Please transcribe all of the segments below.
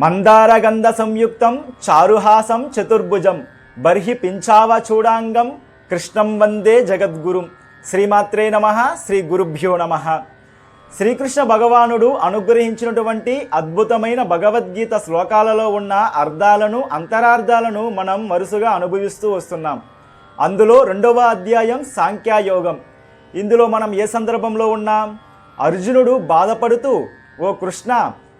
మందారగంధ సంయుక్తం చారుహాసం చతుర్భుజం బర్హి పింఛావ చూడాంగం కృష్ణం వందే జగద్గురుం. శ్రీమాత్రే నమ శ్రీ గురుభ్యో నమ. శ్రీకృష్ణ భగవానుడు అనుగ్రహించినటువంటి అద్భుతమైన భగవద్గీత శ్లోకాలలో ఉన్న అర్థాలను అంతరార్థాలను మనం వరుసగా అనుభవిస్తూ వస్తున్నాం. అందులో రెండవ అధ్యాయం సాంఖ్యాయోగం. ఇందులో మనం ఏ సందర్భంలో ఉన్నాం? అర్జునుడు బాధపడుతూ ఓ కృష్ణ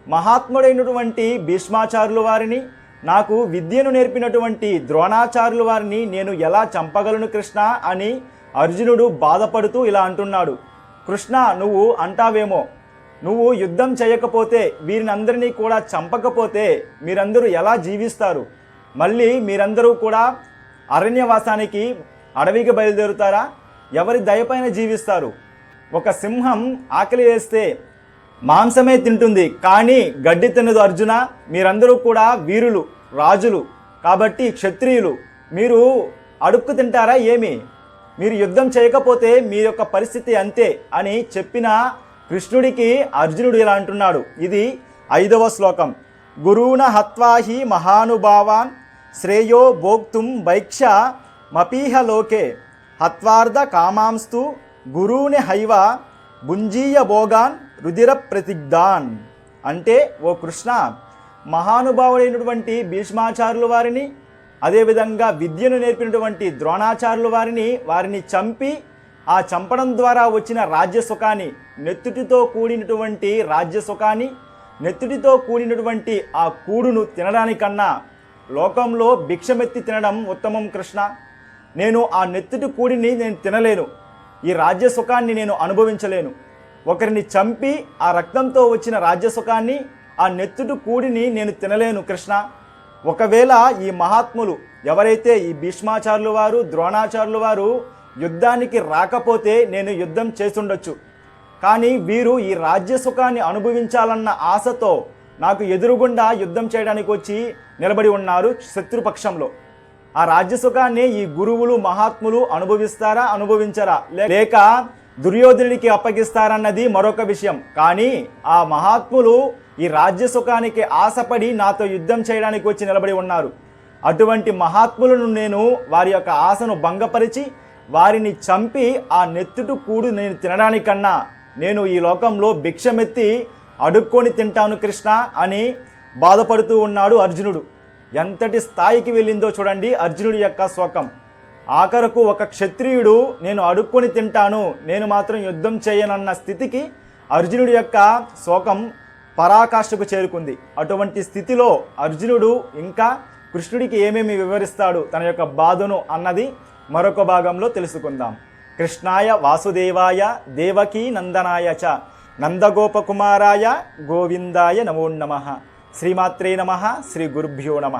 మహాత్ముడైనటువంటి భీష్మాచారులు వారిని నాకు విద్యను నేర్పినటువంటి ద్రోణాచారులు వారిని నేను ఎలా చంపగలను కృష్ణ అని అర్జునుడు బాధపడుతూ ఇలా అంటున్నాడు. కృష్ణ నువ్వు అంటావేమో? నువ్వు యుద్ధం చేయకపోతే వీరినందరినీ కూడా చంపకపోతే మీరందరూ ఎలా జీవిస్తారు? మళ్ళీ మీరందరూ కూడా అరణ్యవాసానికి అడవికి బయలుదేరుతారా? ఎవరి దయపైన జీవిస్తారు? ఒక సింహం ఆకలి వేస్తే మాంసమే తింటుంది కానీ గడ్డి తినదు అర్జున. మీరందరూ కూడా వీరులు రాజులు కాబట్టి క్షత్రియులు. మీరు అడుక్కు తింటారా ఏమి? మీరు యుద్ధం చేయకపోతే మీ యొక్క పరిస్థితి అంతే అని చెప్పిన కృష్ణుడికి అర్జునుడు ఇలా అంటున్నాడు. ఇది ఐదవ శ్లోకం. గురువున హత్వాహి మహానుభావాన్ శ్రేయో భోక్తుం భైక్ష మపీహ లోకే హత్వార్ధ కామాంస్తు గురువుని హైవ భుంజీయ భోగాన్ రుధిర ప్రతిగ్ధాన్ అంటే ఓ కృష్ణ మహానుభావుడైనటువంటి భీష్మాచార్యుల వారిని అదేవిధంగా విద్యను నేర్పినటువంటి ద్రోణాచార్యుల వారిని వారిని చంపి ఆ చంపడం ద్వారా వచ్చిన రాజ్య సుఖాన్ని నెత్తుటితో కూడినటువంటి రాజ్య సుఖాన్ని నెత్తుటితో కూడినటువంటి ఆ కూడును తినడానికన్నా లోకంలో భిక్షమెత్తి తినడం ఉత్తమం కృష్ణ. నేను ఆ నెత్తుటి కూడిని నేను తినలేను. ఈ రాజ్య సుఖాన్ని నేను అనుభవించలేను. ఒకరిని చంపి ఆ రక్తంతో వచ్చిన రాజ్య సుఖాన్ని ఆ నెత్తుడు కూడిని నేను తినలేను కృష్ణ. ఒకవేళ ఈ మహాత్ములు ఎవరైతే ఈ భీష్మాచారులు వారు ద్రోణాచారులు వారు యుద్ధానికి రాకపోతే నేను యుద్ధం చేస్తుండొచ్చు. కానీ వీరు ఈ రాజ్య సుఖాన్ని అనుభవించాలన్న ఆశతో నాకు ఎదురుగుండా యుద్ధం చేయడానికి వచ్చి నిలబడి ఉన్నారు శత్రుపక్షంలో ఆ రాజ్యసుఖాన్ని ఈ గురువులు మహాత్ములు అనుభవిస్తారా అనుభవించరా? లే- లేక దుర్యోధనుడికి అప్పగిస్తారన్నది మరొక విషయం. కానీ ఆ మహాత్ములు ఈ రాజ్య సుఖానికి ఆశపడి నాతో యుద్ధం చేయడానికి వచ్చి నిలబడి ఉన్నారు. అటువంటి మహాత్ములను నేను వారి యొక్క ఆశను భంగపరిచి వారిని చంపి ఆ నెత్తుటు కూడు నేను తినడానికన్నా నేను ఈ లోకంలో భిక్షమెత్తి అడుక్కొని తింటాను కృష్ణ అని బాధపడుతూ ఉన్నాడు అర్జునుడు. ఎంతటి స్థాయికి వెళ్ళిందో చూడండి అర్జునుడి యొక్క శోకం. ఆఖరకు ఒక క్షత్రియుడు నేను అడుక్కొని తింటాను నేను మాత్రం యుద్ధం చేయనన్న స్థితికి అర్జునుడి యొక్క శోకం పరాకాష్ఠకు చేరుకుంది. అటువంటి స్థితిలో అర్జునుడు ఇంకా కృష్ణుడికి ఏమేమి వివరిస్తాడు తన యొక్క బాధను అన్నది మరొక భాగంలో తెలుసుకుందాం. కృష్ణాయ వాసుదేవాయ దేవకీ నందనాయ చ నందగోపకుమారాయ గోవిందాయ నమో నమ. శ్రీమాత్రే నమ శ్రీ గురుభ్యో నమ.